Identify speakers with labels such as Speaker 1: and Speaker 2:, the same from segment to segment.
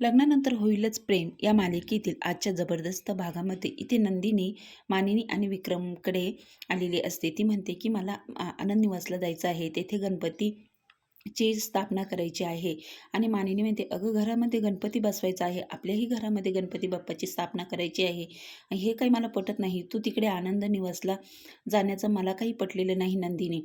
Speaker 1: लग्नानंतर होईलच प्रेम या मालिकेतील आजच्या जबरदस्त भागामध्ये. इथे नंदिनी मानिनी आणि विक्रमकडे आलेली असते. ती म्हणते की मला आनंद निवासला जायचं आहे. तेथे गणपती ची स्थापना करायची आहे. आणि मानिनी म्हणते अगं घरामध्ये गणपती बसवायचा आहे. आपल्याही घरामध्ये गणपती बाप्पाची स्थापना करायची आहे. हे काही मला पटत नाही. तू तिकडे आनंद निवासला जाण्याचं मला काही पटलेलं नाही नंदिनी.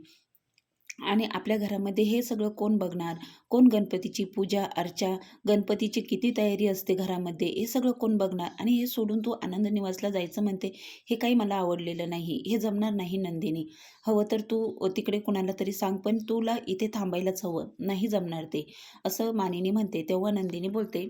Speaker 1: आणि आपल्या घरामध्ये हे सगळं कोण बघणार? कोण गणपतीची पूजा अर्चा गणपतीची किती तयारी असते घरामध्ये? हे सगळं कोण बघणार? आणि हे सोडून तू आनंद निवासला जायचं म्हणते हे काही मला आवडलेलं नाही. हे जमणार नाही नंदिनी. हवं तर तू तिकडे कुणाला तरी सांग पण तुला इथे थांबायलाच हवं. नाही जमणार ते. असं मानिनी म्हणते. तेव्हा नंदिनी बोलते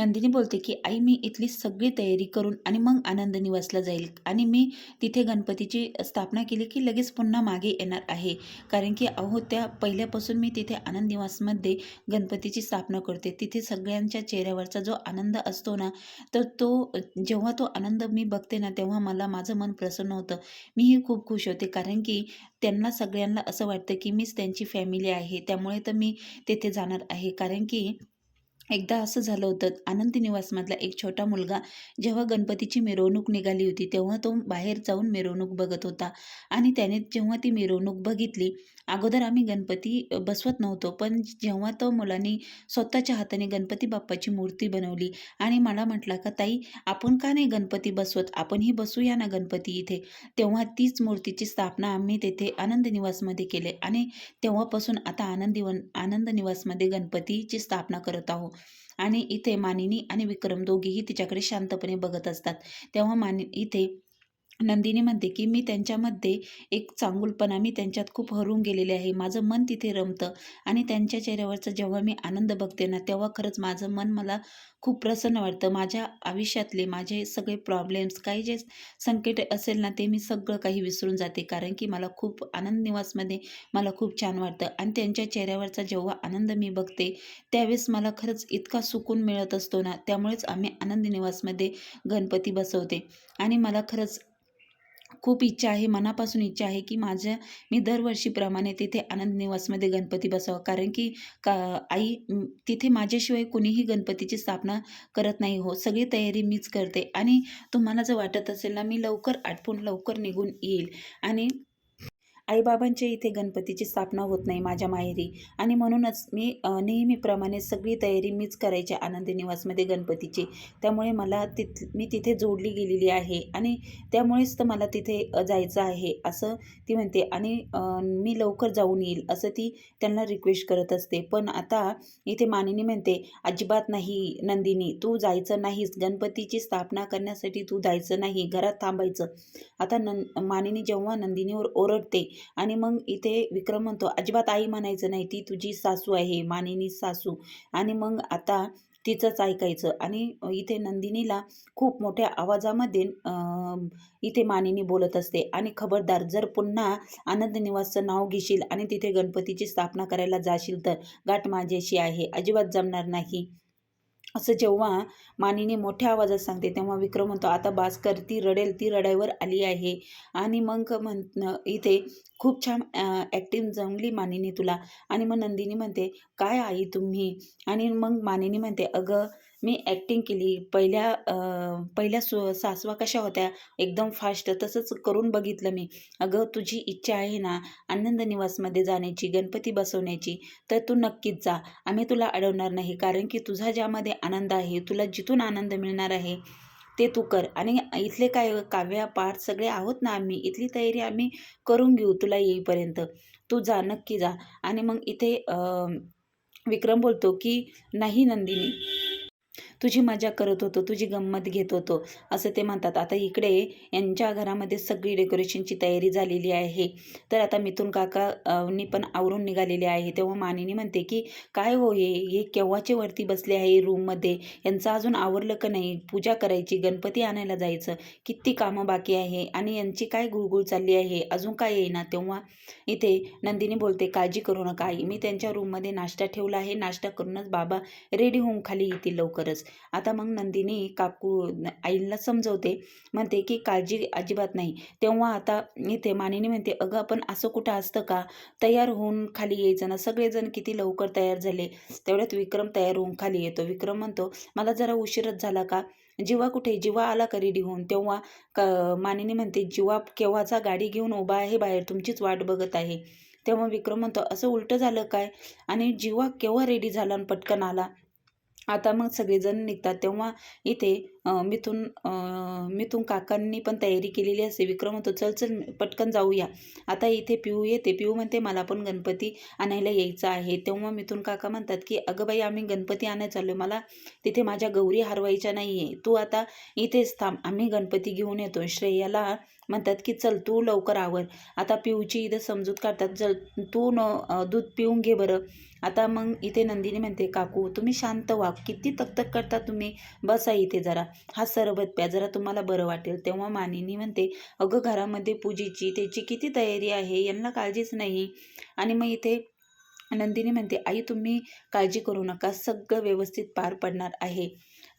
Speaker 1: नंदिनी बोलते की आई मी इथली सगळी तयारी करून आणि मग आनंद निवासला जाईल आणि मी तिथे गणपतीची स्थापना केली की लगेच पुन्हा मागे येणार आहे. कारण की अहो त्या पहिल्यापासून मी तिथे आनंद निवासमध्ये गणपतीची स्थापना करते. तिथे सगळ्यांच्या चेहऱ्यावरचा जो आनंद असतो ना तर तो जेव्हा तो आनंद मी बघते ना तेव्हा मला माझं मन प्रसन्न होतं. मीही खूप खुश होते. कारण की त्यांना सगळ्यांना असं वाटतं की मीच त्यांची फॅमिली आहे. त्यामुळे तर मी तेथे जाणार आहे. कारण की एकदा असं झालं होतं आनंदी निवासमधला एक छोटा मुलगा जेव्हा गणपतीची मिरवणूक निघाली होती तेव्हा तो बाहेर जाऊन मिरवणूक बघत होता. आणि त्याने जेव्हा ती मिरवणूक बघितली अगोदर आम्ही गणपती बसवत नव्हतो पण जेव्हा तो मुलांनी स्वतःच्या हाताने गणपती बाप्पाची मूर्ती बनवली आणि मला म्हटला का ताई आपण का नाही गणपती बसवत? आपणही बसूया ना गणपती इथे. तेव्हा तीच मूर्तीची स्थापना आम्ही तेथे आनंद निवासमध्ये केले आणि तेव्हापासून आता आनंदीवन आनंद निवासमध्ये गणपतीची स्थापना करत आहोत. आणि इथे मानिनी आणि विक्रम दोघेही तिच्याकडे शांतपणे बघत असतात. तेव्हा मानि इथे नंदिनी म्हणते की मी त्यांच्यामध्ये एक चांगुलपणा मी त्यांच्यात खूप हरून गेलेले आहे. माझं मन तिथे रमतं आणि त्यांच्या चेहऱ्यावरचा जेव्हा मी आनंद बघते ना तेव्हा खरंच माझं मन मला खूप प्रसन्न वाटतं. माझ्या आयुष्यातले माझे सगळे प्रॉब्लेम्स काही जे संकट असेल ना ते मी सगळं काही विसरून जाते. कारण की मला खूप आनंद निवासमध्ये मला खूप छान वाटतं आणि त्यांच्या चेहऱ्यावरचा जेव्हा आनंद मी बघते त्यावेळेस मला खरंच इतका सुकून मिळत असतो ना त्यामुळेच आम्ही आनंद निवासमध्ये गणपती बसवते आणि मला खरंच खूप इच्छा आहे मनापासून इच्छा आहे की माझ्या मी दरवर्षीप्रमाणे तिथे आनंद निवासमध्ये गणपती बसावा. कारण की का आई तिथे माझ्याशिवाय कुणीही गणपतीची स्थापना करत नाही हो. सगळी तयारी मीच करते. आणि तुम्हाला जर वाटत असेल ना मी लवकर आटपून लवकर निघून येईल. आणि आईबाबांच्या इथे गणपतीची स्थापना होत नाही माझ्या माहेरी. आणि म्हणूनच मी नेहमीप्रमाणे सगळी तयारी मीच करायची आनंदी निवासमध्ये गणपतीची. त्यामुळे मला तिथ मी तिथे जोडली गेलेली आहे आणि त्यामुळेच तर मला तिथे जायचं आहे असं ती म्हणते. आणि मी लवकर जाऊन येईल असं ती त्यांना रिक्वेस्ट करत असते. पण आता इथे मानिनी म्हणते अजिबात नाही नंदिनी तू जायचं नाहीस. गणपतीची स्थापना करण्यासाठी तू जायचं नाही. घरात थांबायचं. आता नं मानिनी जेव्हा नंदिनीवर ओरडते आणि मग इथे विक्रम म्हणतो अजिबात आई म्हणायचं नाही ती तुझी सासू आहे मानिनी सासू. आणि मग आता तिचंच ऐकायचं. आणि इथे नंदिनीला खूप मोठ्या आवाजामध्ये इथे मानिनी बोलत असते आणि खबरदार जर पुन्हा आनंद निवासचं नाव घेशील आणि तिथे गणपतीची स्थापना करायला जाशील तर गाठ माझ्याशी आहे अजिबात जमणार नाही. असं जेव्हा मानिनी मोठ्या आवाजात सांगते तेव्हा विक्रम म्हणतो आता भास्कर ती रडेल ती रडायवर आली आहे. आणि मग म्हण इथे खूप छान ॲक्टिंग जमली मानिनी तुला. आणि मग नंदिनी म्हणते काय आई तुम्ही? आणि मग मानिनी म्हणते अगं मी ॲक्टिंग केली. पहिल्या पहिल्या सु सासवा कशा होत्या? एकदम फास्ट तसंच करून बघितलं मी. अगं तुझी इच्छा आहे ना आनंद निवासमध्ये जाण्याची गणपती बसवण्याची तर तू नक्कीच जा. आम्ही तुला अडवणार नाही कारण की तुझा ज्यामध्ये आनंद आहे तुला जिथून आनंद मिळणार आहे ते तू कर. आणि इथले काय काव्या पाठ सगळे आहोत ना आम्ही इथली तयारी आम्ही करून घेऊ तुला येईपर्यंत. तू जा नक्की जा. आणि मग इथे विक्रम बोलतो की नाही नंदिनी तुझी मजा करत होतो तुझी गंमत घेत होतो असं ते म्हणतात. आता इकडे यांच्या घरामध्ये सगळी डेकोरेशनची तयारी झालेली आहे. तर आता मिथून काकानी पण आवरून निघालेले आहे. तेव्हा मानिनी म्हणते की काय हो हे? हे केव्हाचे वरती बसले आहे रूममध्ये? यांचं अजून आवरलं का नाही? पूजा करायची गणपती आणायला जायचं. किती कामं बाकी आहे आणि यांची काय गुळगुळ चालली आहे? अजून काय येईना? तेव्हा इथे नंदिनी बोलते काळजी करू नका आई. मी त्यांच्या रूममध्ये नाश्ता ठेवला आहे. नाश्ता करूनच बाबा रेडी होऊन खाली येतील लवकरच. आता मग नंदिनी काकू आईला समजवते. म्हणते की काळजी अजिबात नाही. तेव्हा आता इथे मानिनी म्हणते अगं आपण असं कुठं असतं का? तयार होऊन खाली यायचं ना. सगळेजण किती लवकर तयार झाले. तेवढ्यात विक्रम तयार होऊन खाली येतो. विक्रम म्हणतो मला जरा उशीरच झाला का? जीवा कुठे? जीवा आला का रेडी होऊन? तेव्हा क मानिनी म्हणते जीवा केव्हाचा गाडी घेऊन उभा आहे बाहेर. तुमचीच वाट बघत आहे. तेव्हा विक्रम म्हणतो असं उलटं झालं काय? आणि जीवा केव्हा रेडी झाला आणि पटकन आला? आता मग सगळेजण निघतात. तेव्हा इथे मिथून मिथून काकांनी पण तयारी केलेली असते. विक्रम म्हणतो चल चल पटकन जाऊया. आता इथे पिऊ येते. पिऊ म्हणते मला पण गणपती आणायला यायचं आहे. तेव्हा मिथून काका म्हणतात की अगं बाई आम्ही गणपती आणायला चाललो मला तिथे माझ्या गौरी हरवायच्या नाही आहे तू आता इथेच थांब. आम्ही गणपती घेऊन येतो श्रेयाला म्हणतात की चल तू लवकर आवर आता पिऊची इथं समजूत काढतात. चल तू न दूध पिऊन घे बरं. आता मग इथे नंदिनी म्हणते काकू तुम्ही शांत व्हा. किती तकतक करता तुम्ही? बसा इथे जरा. हा सरबत प्या. जरा तुम्हाला बरं वाटेल. तेव्हा मानिनी म्हणते अगं घरामध्ये पूजेची त्याची किती तयारी आहे? यांना काळजीच नाही. आणि मग इथे नंदिनी म्हणते आई तुम्ही काळजी करू नका. सगळं व्यवस्थित पार पडणार आहे.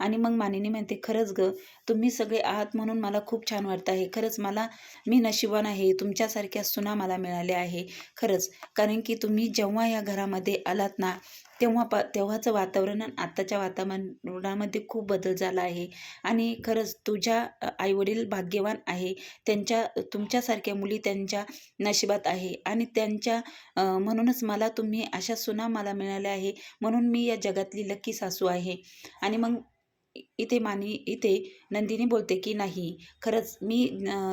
Speaker 1: आणि मग मानिनी म्हणते खरंच ग तुम्ही सगळे आहात म्हणून मला खूप छान वाटतं आहे. खरंच मला मी नशिबान आहे. तुमच्यासारख्या सुना मला मिळाल्या आहे. खरंच कारण की तुम्ही जेव्हा या घरामध्ये आलात ना तेव्हा प तेव्हाचं वातावरण आणि आत्ताच्या वातावरणामध्ये खूप बदल झाला आहे. आणि खरंच तुझ्या आईवडील भाग्यवान आहे. त्यांच्या तुमच्यासारख्या मुली त्यांच्या नशिबात आहे. आणि त्यांच्या म्हणूनच मला तुम्ही अशा सुना मला मिळाल्या आहे. म्हणून मी या जगातली लकी सासू आहे. आणि मग इथे मानी इथे नंदिनी बोलते की नाही खरंच मी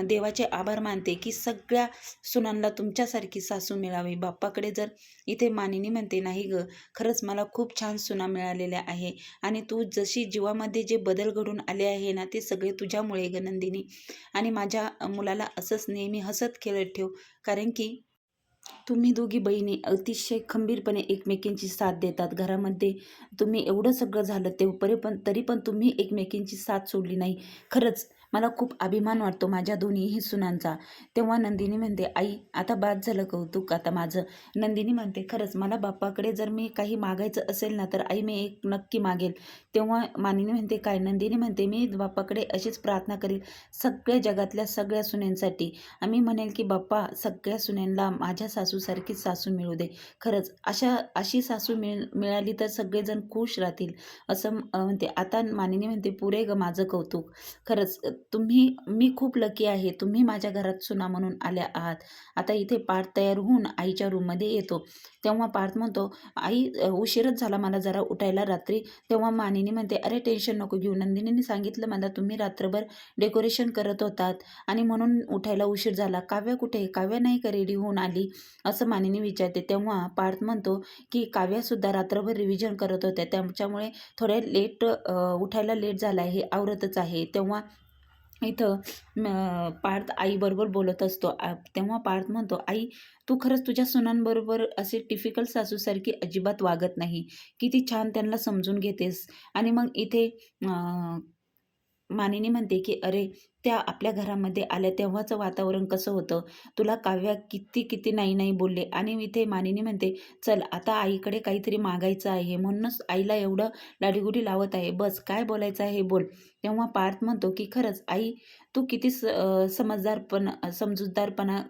Speaker 1: देवाचे आभार मानते की सगळ्या सुनांना तुमच्यासारखी सासू मिळावी. बाप्पाकडे जर इथे मानिनी म्हणते नाही ग खरंच मला खूप छान सुना मिळालेल्या आहे आणि तू जशी जीवामध्ये जे बदल घडून आले आहे ना ते सगळे तुझ्यामुळे ग नंदिनी. आणि माझ्या मुलाला असंच नेहमी हसत खेळत ठेव कारण की तुम्ही दोघी बहिणी अतिशय खंबीरपणे एकमेकींची साथ देतात. घरामध्ये तुम्ही एवढं सगळं झालं तेवढे पण तरी पण तुम्ही एकमेकींची साथ सोडली नाही. खरंच मला खूप अभिमान वाटतो माझ्या दोन्हीही सुनांचा. तेव्हा नंदिनी म्हणते आई आता बाद झालं कौतुक. आता माझं. नंदिनी म्हणते खरंच मला बाप्पाकडे जर मी काही मागायचं असेल ना तर आई मी एक नक्की मागेल. तेव्हा मानिनी म्हणते काय? नंदिनी म्हणते मी बाप्पाकडे अशीच प्रार्थना करेल सगळ्या जगातल्या सगळ्या सुनेंसाठी. आम्ही म्हणेल की बाप्पा सगळ्या सुनेंना माझ्या सासूसारखीच सासू मिळू दे. खरंच अशा अशी सासू मिळ मिळाली तर सगळेजण खुश राहतील. असं म्हणते. आता मानिनी म्हणते पुरे ग माझं कौतुक. खरंच तुम्ही मी खूप लकी आहे. तुम्ही माझ्या घरात सुना म्हणून आल्या आहात. आता इथे पार्थ तयार होऊन आईच्या रूममध्ये येतो. तेव्हा पार्थ म्हणतो आई उशीरच झाला मला जरा उठायला रात्री. तेव्हा मानिनी म्हणते अरे टेन्शन नको घेऊ. नंदिनीने सांगितलं मला तुम्ही रात्रभर डेकोरेशन करत होतात आणि म्हणून उठायला उशीर झाला. काव्य कुठे काव्या नाही का रेडी होऊन आली? असं मानिनी विचारते. तेव्हा पार्थ म्हणतो की काव्यासुद्धा रात्रभर रिव्हिजन करत होत्या. त्याच्यामुळे थोड्या लेट उठायला लेट झाला आहे. आवरतच आहे. तेव्हा इथं पार्थ आईबरोबर बोलत असतो. आ- तेव्हा पार्थ म्हणतो आई तू खरंच तुझ्या सुनांबरोबर असे टिफिकल सासूसारखी अजिबात वागत नाही. किती छान त्यांना समजून घेतेस. आणि मग इथे मानिनी म्हणते की अरे त्या आपल्या घरामध्ये आल्या तेव्हाचं वातावरण कसं होतं? तुला काव्या किती किती नाही नाही बोलले. आणि इथे मानिनी म्हणते चल आता आईकडे काहीतरी मागायचं आहे. म्हणूनच आईला एवढं लाडीगुडी लावत आहे. बस काय बोलायचं आहे बोल. तेव्हा पार्थ म्हणतो की खरंच आई तू किती स समजदारपणा समजूतदारपणा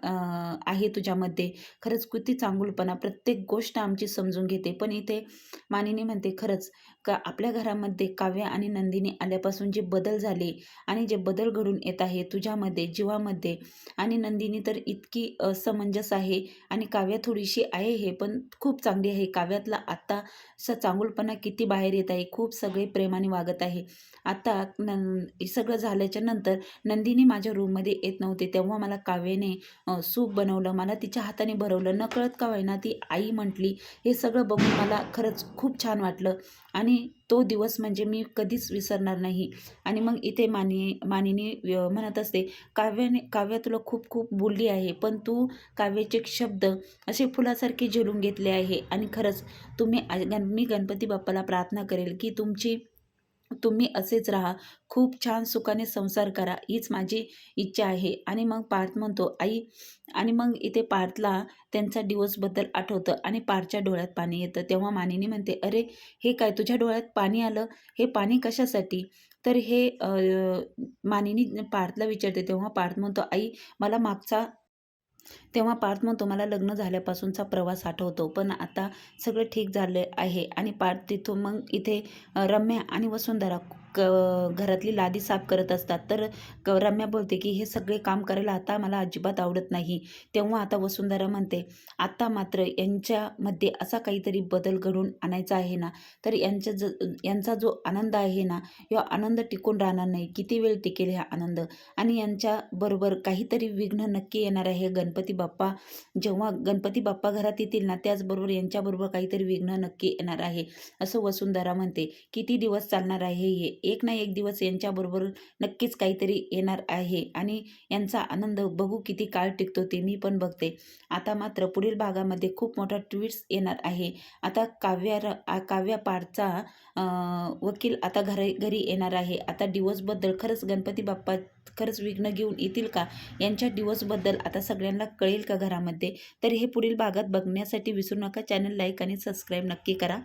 Speaker 1: आहे तुझ्यामध्ये. खरंच किती चांगुलपणा. प्रत्येक गोष्ट आमची समजून घेते. पण इथे मानिनी म्हणते खरंच का आपल्या घरामध्ये काव्य आणि नंदिनी आल्यापासून जे बदल झाले आणि जे बदल घडून येत आहे. तुझ्यामध्ये जीवामध्ये आणि नंदिनी तर इतकी असमंजस आहे आणि काव्या थोडीशी आहे हे पण खूप चांगली आहे. काव्यातला आत्ता स चांगुलपणा किती बाहेर येत आहे खूप सगळे प्रेमाने वागत आहे. आता नं सगळं झाल्याच्यानंतर नंदिनी माझ्या रूममध्ये येत नव्हते तेव्हा मला काव्याने सूप बनवलं मला तिच्या हाताने भरवलं. नकळत का होईना ती आई म्हटली हे सगळं बघून मला खरंच खूप छान वाटलं. आणि तो दिवस म्हणजे मी कधीच विसरणार नाही. आणि मग इथे मानी मानिनी म्हणत असते काव्याने काव्या तुला खूप खूप बोलली आहे पण तू काव्याचे शब्द असे फुलासारखे झेलून घेतले आहे. आणि खरंच तुम्ही गण मी गणपती बाप्पाला प्रार्थना करेल की तुमची तुम्ही असेच राहा. खूप छान सुखाने संसार करा. हीच माझी इच्छा आहे. आणि मग पार्थ म्हणतो आई. आणि मग इथे पार्थला त्यांचा डिवोर्सबद्दल आठवतं आणि पार्थच्या डोळ्यात पाणी येतं. तेव्हा मानिनी म्हणते अरे हे काय तुझ्या डोळ्यात पाणी आलं? हे पाणी कशासाठी? तर हे मानिनी पार्थला विचारते. तेव्हा पार्थ म्हणतो आई मला मागचा तेव्हा पार्थ म्हणतो मला लग्न झाल्यापासूनचा प्रवास आठवतो पण आता सगळं ठीक झालं आहे. आणि पार्थ तिथून मग इथे रम्या आणि वसुंधरा क घरातली लादी साफ करत असतात. तर क रम्या बोलते की हे सगळे काम करायला आता मला अजिबात आवडत नाही. तेव्हा आता वसुंधरा म्हणते आत्ता मात्र यांच्यामध्ये असा काहीतरी बदल घडून आणायचा आहे ना तर यांच्या ज यांचा जो आनंद आहे ना हा आनंद टिकून राहणार नाही. किती वेळ टिकेल हा आनंद? आणि यांच्याबरोबर काहीतरी विघ्न नक्की येणार आहे. गणपती बाप्पा जेव्हा गणपती बाप्पा घरात येतील ना त्याचबरोबर यांच्याबरोबर काहीतरी विघ्न नक्की येणार आहे असं वसुंधरा म्हणते. किती दिवस चालणार आहे हे एक ना एक दिवस यांच्याबरोबर नक्कीच काहीतरी येणार आहे आणि यांचा आनंद बघू किती काळ टिकतो ते मी पण बघते. आता मात्र पुढील भागामध्ये खूप मोठा ट्विट्स येणार आहे. आता काव्या र- काव्या पाडचा वकील आता घरी घरी येणार आहे. आता डिवोर्सबद्दल खरंच गणपती बाप्पा खरंच विघ्न घेऊन येतील का? यांच्या डिवोर्सबद्दल आता सगळ्यांना कळेल का घरामध्ये? तर हे पुढील भागात बघण्यासाठी विसरू नका. चॅनल लाईक आणि सबस्क्राईब नक्की करा.